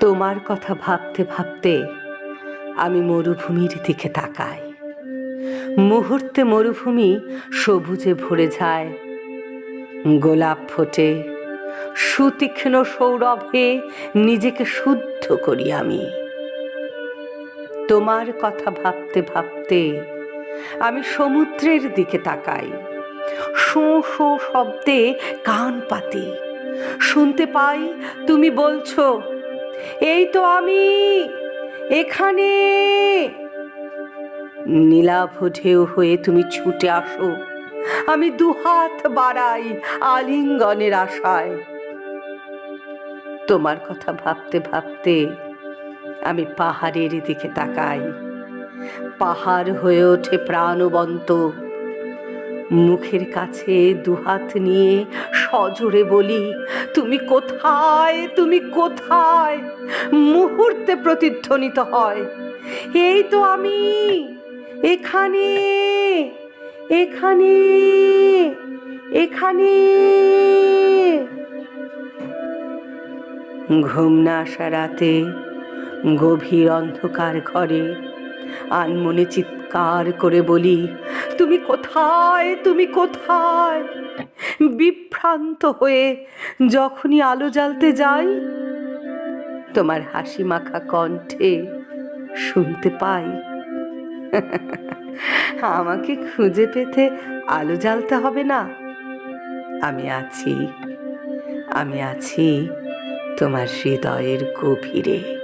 তোমার কথা ভাবতে ভাবতে আমি মরুভূমির দিকে তাকাই। মুহূর্তে মরুভূমি সবুজে ভরে যায়। গোলাপ ফোটে। সুতীক্ষ্ণ সৌরভে নিজেকে শুদ্ধ করি আমি। তোমার কথা ভাবতে ভাবতে আমি সমুদ্রের দিকে তাকাই। শো শো শব্দে কান পাতি। শুনতে পাই তুমি বলছো এই তো আমি। এখানে। নীলাভ ঢেউ হয়ে তুমি ছুটে আসো। আমি দুহাত বাড়াই আলিঙ্গনের আশায়। তোমার কথা ভাবতে ভাবতে আমি পাহাড়ের দিকে তাকাই। পাহাড় হয়ে ওঠে প্রাণবন্ত। মুখের কাছে দুহাত নিয়ে সজোরে বলি তুমি কোথায়? তুমি কোথায়? মুহূর্তে প্রতিধ্বনিত হয়। এই তো আমি। এখানে। এখানে। এখানে। ঘুম না আসা রাতে, গভীর অন্ধকার ঘরে, আনমনে চিৎকার করে বলি, তুমি কোথায়? তুমি কোথায়? বিভ্রান্ত হয়ে যখনই আলো জ্বালতে যাই, তোমার হাসি মাখা কণ্ঠে শুনতে পাই। আমাকে খুঁজে পেতে আলো জ্বালতে হবে না। আমি আছি আমি আছি তোমার হৃদয়ের গভীরে।